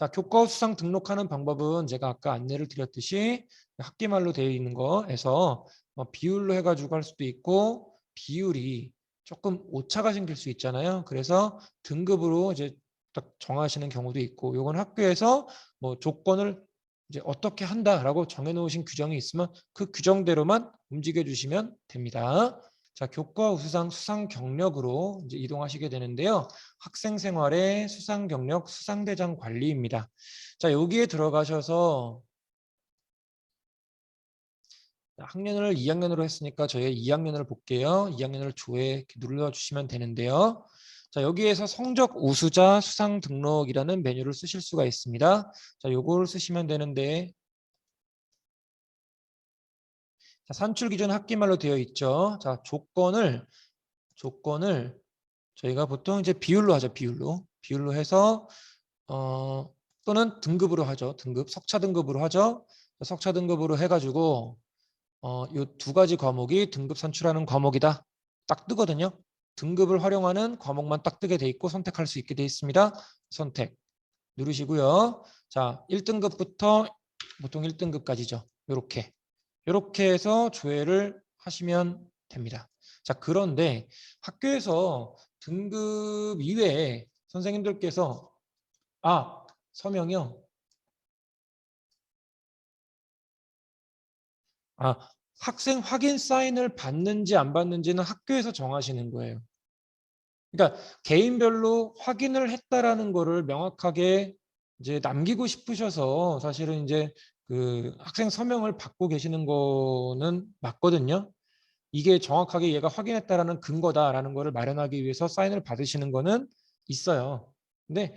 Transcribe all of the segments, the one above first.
자, 교과 수상 등록하는 방법은 제가 아까 안내를 드렸듯이 학기말로 되어 있는 거에서 뭐 비율로 해가지고 할 수도 있고 비율이 조금 오차가 생길 수 있잖아요. 그래서 등급으로 이제 딱 정하시는 경우도 있고 요건 학교에서 뭐 조건을 이제 어떻게 한다라고 정해놓으신 규정이 있으면 그 규정대로만 움직여 주시면 됩니다. 자, 교과 우수상 수상 경력으로 이제 이동하시게 되는데요. 학생 생활의 수상 경력 수상대장 관리입니다. 자, 여기에 들어가셔서 학년을 2학년으로 했으니까 저희 2학년을 볼게요. 2학년을 조에 이렇게 눌러주시면 되는데요. 자, 여기에서 성적 우수자 수상 등록이라는 메뉴를 쓰실 수가 있습니다. 자, 요거를 쓰시면 되는데 자, 산출 기준 학기말로 되어 있죠. 자, 조건을 조건을 저희가 보통 이제 비율로 하죠. 비율로. 비율로 해서 어 또는 등급으로 하죠. 등급 석차 등급으로 하죠. 석차 등급으로 해 가지고 어, 요두 가지 과목이 등급 산출하는 과목이다. 딱 뜨거든요. 등급을 활용하는 과목만 딱 뜨게 돼 있고 선택할 수 있게 돼 있습니다. 선택 누르시고요. 자, 1등급부터 보통 1등급까지죠. 요렇게. 요렇게 해서 조회를 하시면 됩니다. 자, 그런데 학교에서 등급 이외에 선생님들께서 아, 서명이요. 아, 학생 확인 사인을 받는지 안 받는지는 학교에서 정하시는 거예요. 그러니까 개인별로 확인을 했다라는 거를 명확하게 이제 남기고 싶으셔서 사실은 이제 그 학생 서명을 받고 계시는 거는 맞거든요. 이게 정확하게 얘가 확인했다라는 근거다라는 거를 마련하기 위해서 사인을 받으시는 거는 있어요. 근데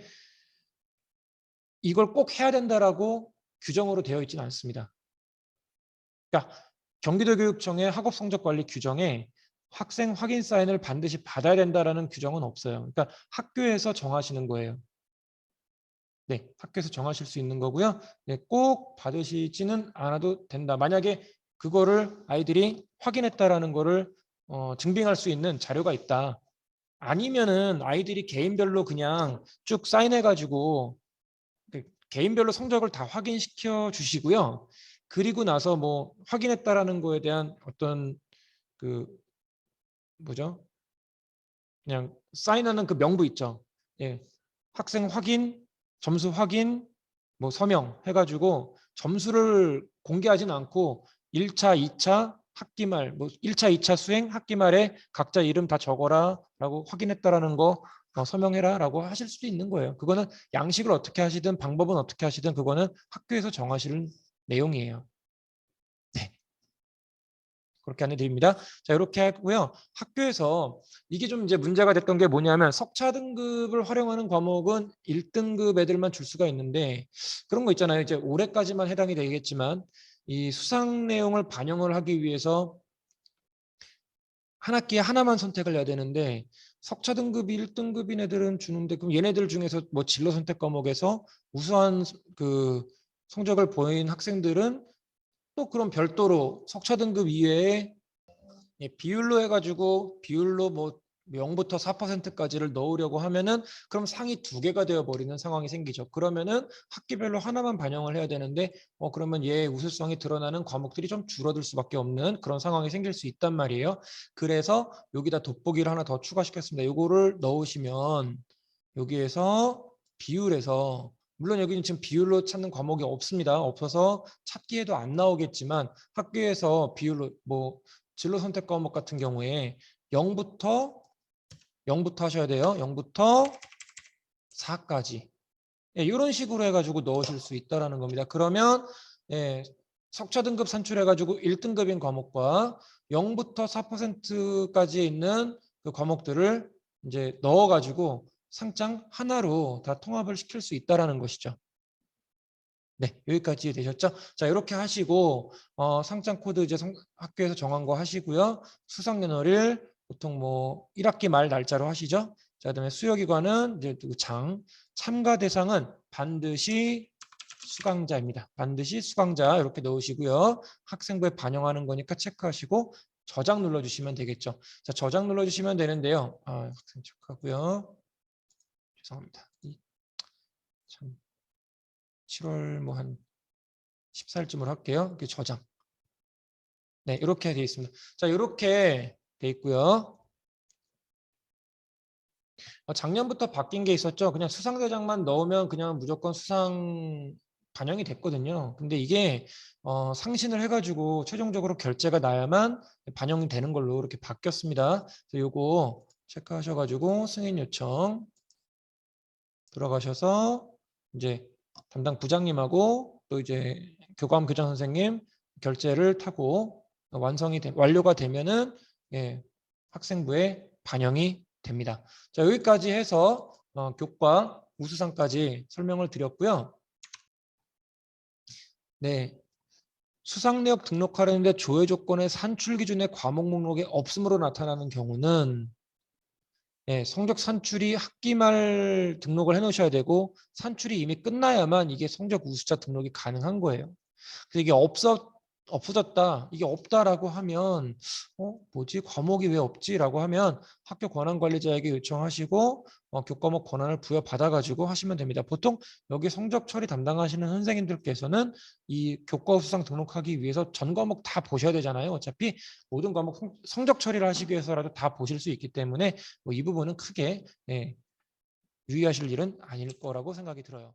이걸 꼭 해야 된다라고 규정으로 되어 있지는 않습니다. 그러니까 경기도교육청의 학업성적관리 규정에 학생 확인 사인을 반드시 받아야 된다라는 규정은 없어요. 그러니까 학교에서 정하시는 거예요. 네, 학교에서 정하실 수 있는 거고요. 네, 꼭 받으시지는 않아도 된다. 만약에 그거를 아이들이 확인했다라는 거를 어, 증빙할 수 있는 자료가 있다. 아니면은 아이들이 개인별로 그냥 쭉 사인해가지고 그 개인별로 성적을 다 확인시켜 주시고요. 그리고 나서 뭐 확인했다라는 거에 대한 어떤 그 뭐죠? 그냥 사인하는 그 명부 있죠. 예. 학생 확인, 점수 확인, 뭐 서명 해가지고 점수를 공개하지는 않고 1차, 2차 학기 말, 뭐 1차, 2차 수행 학기 말에 각자 이름 다 적어라 라고 확인했다라는 거 어, 서명해라 라고 하실 수도 있는 거예요. 그거는 양식을 어떻게 하시든 방법은 어떻게 하시든 그거는 학교에서 정하시는 내용이에요. 네. 그렇게 안내드립니다. 자, 이렇게 하고요. 학교에서 이게 좀 이제 문제가 됐던 게 뭐냐면 석차 등급을 활용하는 과목은 1등급 애들만 줄 수가 있는데 그런 거 있잖아요. 이제 올해까지만 해당이 되겠지만 이 수상 내용을 반영을 하기 위해서 한 학기에 하나만 선택을 해야 되는데 석차 등급이 1등급인 애들은 주는데 그럼 얘네들 중에서 뭐 진로 선택 과목에서 우수한 그 성적을 보인 학생들은 또 그럼 별도로 석차 등급 이외에 예, 비율로 해가지고 비율로 뭐 0부터 4%까지를 넣으려고 하면은 그럼 상이 두 개가 되어 버리는 상황이 생기죠. 그러면은 학기별로 하나만 반영을 해야 되는데 어 그러면 얘의 우수성이 드러나는 과목들이 좀 줄어들 수밖에 없는 그런 상황이 생길 수 있단 말이에요. 그래서 여기다 돋보기를 하나 더 추가시켰습니다. 요거를 넣으시면 여기에서 비율에서 물론 여기는 지금 비율로 찾는 과목이 없습니다. 없어서 찾기에도 안 나오겠지만 학교에서 비율로 뭐 진로 선택 과목 같은 경우에 0부터 0부터 하셔야 돼요. 0부터 4까지. 예, 이런 식으로 해가지고 넣으실 수 있다라는 겁니다. 그러면 예, 석차 등급 산출해가지고 1등급인 과목과 0부터 4%까지 있는 그 과목들을 이제 넣어가지고 상장 하나로 다 통합을 시킬 수 있다라는 것이죠. 네, 여기까지 되셨죠? 자, 이렇게 하시고 어, 상장 코드 이제 성, 학교에서 정한 거 하시고요. 수상 연월일 보통 뭐 1학기 말 날짜로 하시죠. 자, 그다음에 수요 기관은 이제 그장 참가 대상은 반드시 수강자입니다. 반드시 수강자 이렇게 넣으시고요. 학생부에 반영하는 거니까 체크하시고 저장 눌러주시면 되겠죠. 자, 저장 눌러주시면 되는데요. 아, 체크하고요. 죄송합니다. 이, 참 7월 뭐 한 14일쯤으로 할게요. 이렇게 저장. 네, 이렇게 돼 있습니다. 자, 이렇게 돼 있고요. 어, 작년부터 바뀐 게 있었죠. 그냥 수상대장만 넣으면 그냥 무조건 수상 반영이 됐거든요. 근데 이게 어, 상신을 해가지고 최종적으로 결제가 나야만 반영이 되는 걸로 이렇게 바뀌었습니다. 그래서 요거 체크하셔가지고 승인 요청 들어가셔서 이제 담당 부장님하고 또 이제 교감 교장 선생님 결제를 타고 완성이 되, 완료가 되면은 예, 학생부에 반영이 됩니다. 자 여기까지 해서 어, 교과 우수상까지 설명을 드렸고요. 네. 수상내역 등록하려는데 조회 조건의 산출 기준의 과목 목록에 없음으로 나타나는 경우는 예, 성적 산출이 학기 말 등록을 해 놓으셔야 되고 산출이 이미 끝나야만 이게 성적 우수자 등록이 가능한 거예요. 그래서 이게 없어 없어졌다 이게 없다라고 하면 어 뭐지 과목이 왜 없지라고 하면 학교 권한 관리자에게 요청하시고 어, 교과목 권한을 부여받아 가지고 하시면 됩니다. 보통 여기 성적 처리 담당하시는 선생님들께서는 이 교과 수상 등록하기 위해서 전 과목 다 보셔야 되잖아요. 어차피 모든 과목 성- 성적 처리를 하시기 위해서라도 다 보실 수 있기 때문에 뭐 이 부분은 크게 예, 유의하실 일은 아닐 거라고 생각이 들어요.